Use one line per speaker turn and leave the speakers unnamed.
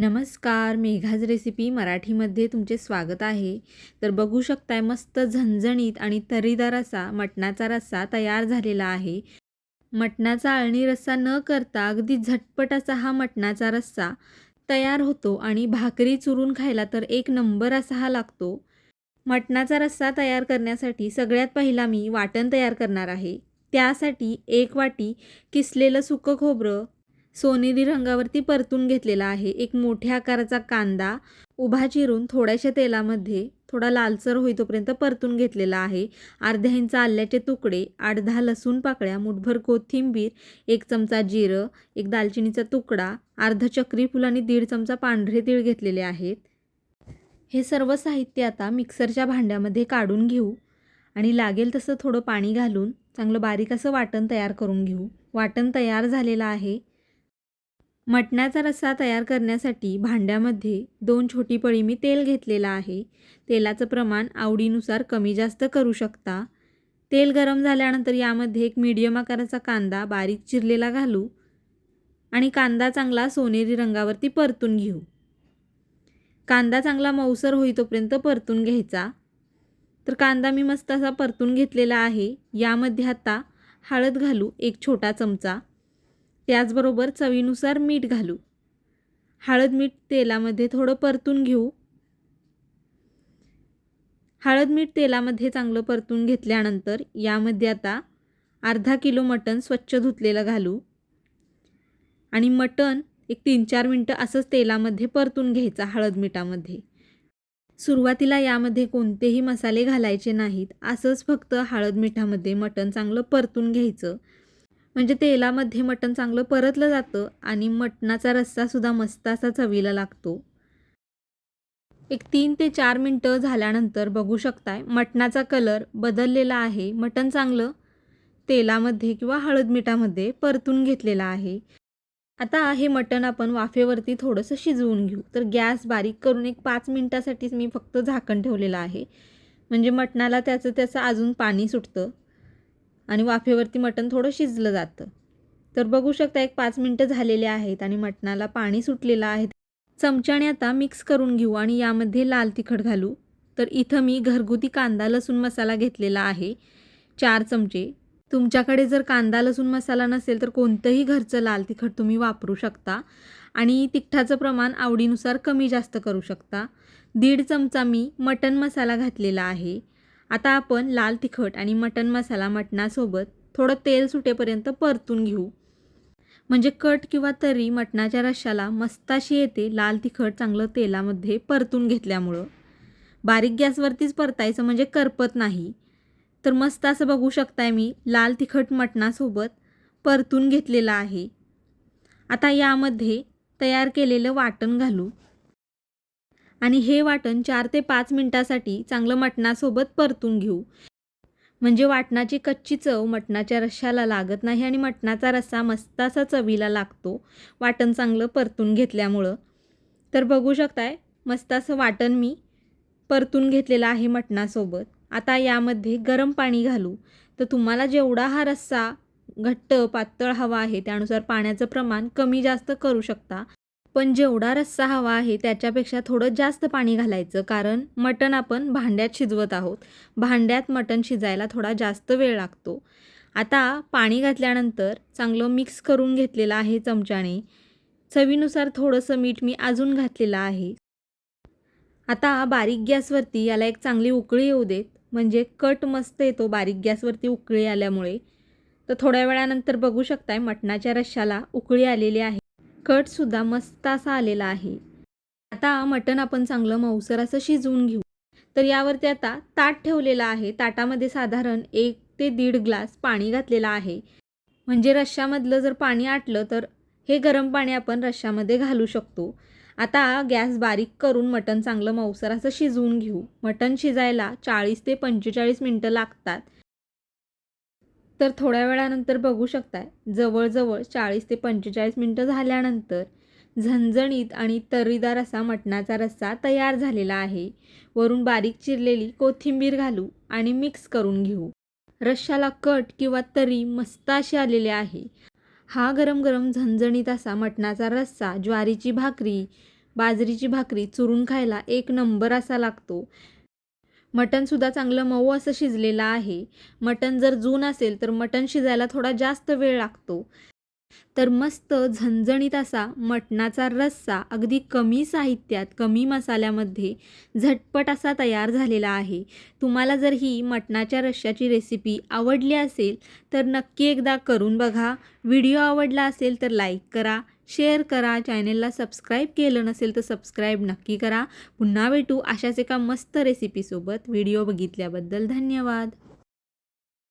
नमस्कार मेघाज रेसिपी मराठीमध्ये तुमचे स्वागत आहे. तर बघू शकताय मस्त झणझणीत आणि तरीदार असा मटणाचा रस्सा तयार झालेला आहे. मटणाचा अळणी रस्सा न करता अगदी झटपट असा हा मटणाचा रस्सा तयार होतो आणि भाकरी चुरून खायला तर एक नंबर असा हा लागतो. मटणाचा रस्सा तयार करण्यासाठी सगळ्यात पहिला मी वाटण तयार करणार आहे. त्यासाठी एक वाटी किसलेलं सुकं खोबरं सोनेरी रंगावरती परतून घेतलेला आहे. एक मोठ्या आकाराचा कांदा उभा चिरून थोड्याशा तेलामध्ये थोडा लालसर होईतोपर्यंत परतून घेतलेला आहे. अर्ध्या इंच आल्याचे तुकडे आठ दहा लसूण पाकळ्या मुठभर कोथिंबीर एक चमचा जिरं एक दालचिनीचा तुकडा अर्ध चक्री फुल आणि दीड चमचा पांढरे तीळ घेतलेले आहेत. हे सर्व साहित्य आता मिक्सरच्या भांड्यामध्ये काढून घेऊ आणि लागेल तसं थोडं पाणी घालून चांगलं बारीक असं वाटण तयार करून घेऊ. वाटण तयार झालेलं आहे. मटणाचा रस्सा तयार करण्यासाठी भांड्यामध्ये दोन छोटी पळी मी तेल घेतलेलं आहे. तेलाचं प्रमाण आवडीनुसार कमी जास्त करू शकता. तेल गरम झाल्यानंतर यामध्ये एक मीडियम आकाराचा कांदा बारीक चिरलेला घालू आणि कांदा चांगला सोनेरी रंगावरती परतून घेऊ. कांदा चांगला मऊसर होईतोपर्यंत परतून घ्यायचा. तर कांदा मी मस्त असा परतून घेतलेला आहे. यामध्ये आता हळद घालू एक छोटा चमचा. त्याचबरोबर चवीनुसार मीठ घालू. हळद मीठ तेलामध्ये थोडं परतून घेऊ. हळद मीठ तेलामध्ये चांगलं परतून घेतल्यानंतर यामध्ये आता अर्धा किलो मटण स्वच्छ धुतलेलं घालू. आणि मटण एक तीन चार मिनटं असंच तेलामध्ये परतून घ्यायचा हळद मिठामध्ये. सुरुवातीला यामध्ये कोणतेही मसाले घालायचे नाहीत असंच फक्त हळद मिठामध्ये मटण चांगलं परतून घ्यायचं. म्हणजे तेलामध्ये मटण चांगलं परतलं जातं आणि मटणाचा रस्सासुद्धा मस्त असा चवीला लागतो. एक तीन ते चार मिनटं झाल्यानंतर बघू शकताय मटणाचा कलर बदललेला आहे. मटण चांगलं तेलामध्ये किंवा हळद मिठामध्ये परतून घेतलेलं आहे. आता हे मटण आपण वाफेवरती थोडंसं शिजवून घेऊ. तर गॅस बारीक करून एक पाच मिनटासाठीच मी फक्त झाकण ठेवलेलं आहे. म्हणजे मटणाला त्याचं त्याचं अजून पाणी सुटतं. आणि वाफेवरती मटण थोडं शिजलं जातं. तर बघू शकता एक पाच मिनटं झालेले आहेत आणि मटणाला पाणी सुटलेलं आहे. चमच्याने आता मिक्स करून घेऊ आणि यामध्ये लाल तिखट घालू. तर इथं मी घरगुती कांदा लसूण मसाला घेतलेला आहे. चार चमचे. तुमच्याकडे जर कांदा लसूण मसाला नसेल तर कोणतंही घरचं लाल तिखट तुम्ही वापरू शकता. आणि तिखटाचं प्रमाण आवडीनुसार कमी जास्त करू शकता. दीड चमचा मी मटन मसाला घातलेला आहे. आता आपण लाल तिखट आणि मटण मसाला मटणासोबत थोडं तेल सुटेपर्यंत परतून घेऊ. म्हणजे कट किंवा तरी मटणाच्या रश्शाला मस्ताशी येते लाल तिखट चांगलं तेलामध्ये परतून घेतल्यामुळं. बारीक गॅसवरतीच परतायचं म्हणजे करपत नाही. तर मस्त असं बघू शकताय मी लाल तिखट मटणासोबत परतून घेतलेलं आहे. आता यामध्ये तयार केलेलं वाटण घालू. आणि हे वाटण चार ते पाच मिनटासाठी चांगलं मटणासोबत परतून घेऊ. म्हणजे वाटणाची कच्ची चव मटणाच्या रश्शाला लागत नाही आणि मटणाचा रस्सा मस्तासा चवीला लागतो वाटण चांगलं परतून घेतल्यामुळं. तर बघू शकताय मस्त असं वाटण मी परतून घेतलेलं आहे मटणासोबत. आता यामध्ये गरम पाणी घालू. तर तुम्हाला जेवढा हा रस्सा घट्ट पातळ हवा आहे त्यानुसार पाण्याचं प्रमाण कमी जास्त करू शकता. पण जेवढा रस्सा हवा आहे त्याच्यापेक्षा थोडं जास्त पाणी घालायचं कारण मटण आपण भांड्यात शिजवत आहोत. भांड्यात मटण शिजायला थोडा जास्त वेळ लागतो. आता पाणी घातल्यानंतर चांगलं मिक्स करून घेतलेलं आहे चमच्याने. चवीनुसार थोडंसं मीठ मी अजून घातलेलं आहे. आता बारीक गॅसवरती याला एक चांगली उकळी येऊ देत म्हणजे कट मस्त येतो बारीक गॅसवरती उकळी आल्यामुळे. तर थोड्या वेळानंतर बघू शकताय मटणाच्या रश्शाला उकळी आलेली आहे. कटसुद्धा मस्त असा आलेला आहे. आता मटण आपण चांगलं मऊसर असं शिजवून घेऊ. तर यावरती आता ताट ठेवलेलं आहे. ताटामध्ये साधारण एक ते दीड ग्लास पाणी घातलेलं आहे. म्हणजे रश्श्यामधलं जर पाणी आटलं तर हे गरम पाणी आपण रश्श्यामध्ये घालू शकतो. आता गॅस बारीक करून मटण चांगलं मऊसर असं शिजवून घेऊ. मटण शिजायला चाळीस ते पंचेचाळीस मिनटं लागतात. तर थोड्या वेळानंतर बघू शकताय. जवळजवळ चाळीस ते पंचेचाळीस मिनटं झाल्यानंतर झणझणीत आणि तर्रीदार असा मटणाचा रस्सा तयार झालेला आहे. वरून बारीक चिरलेली कोथिंबीर घालू आणि मिक्स करून घेऊ. रश्शाला कट किंवा तरी मस्त अशी आलेली आहे. हा गरम गरम झणझणीत असा मटणाचा रस्सा ज्वारीची भाकरी बाजरीची भाकरी चुरून खायला एक नंबर असा लागतो. मटणसुद्धा चांगलं मऊ असं शिजलेलं आहे. मटण जर जून असेल तर मटण शिजायला थोडा जास्त वेळ लागतो. तर मस्त झणझणीत असा मटणाचा रस्सा अगदी कमी साहित्यात कमी मसाल्यामध्ये झटपट असा तयार झालेला आहे. तुम्हाला जर ही मटणाच्या रश्श्याची रेसिपी आवडली असेल तर नक्की एकदा करून बघा. व्हिडिओ आवडला असेल तर लाईक करा शेअर करा. चॅनेलला सबस्क्राईब केलं नसेल तर सबस्क्राईब नक्की करा. पुन्हा भेटू अशाच एका मस्त रेसिपीसोबत व्हिडिओ बघितल्याबद्दल धन्यवाद.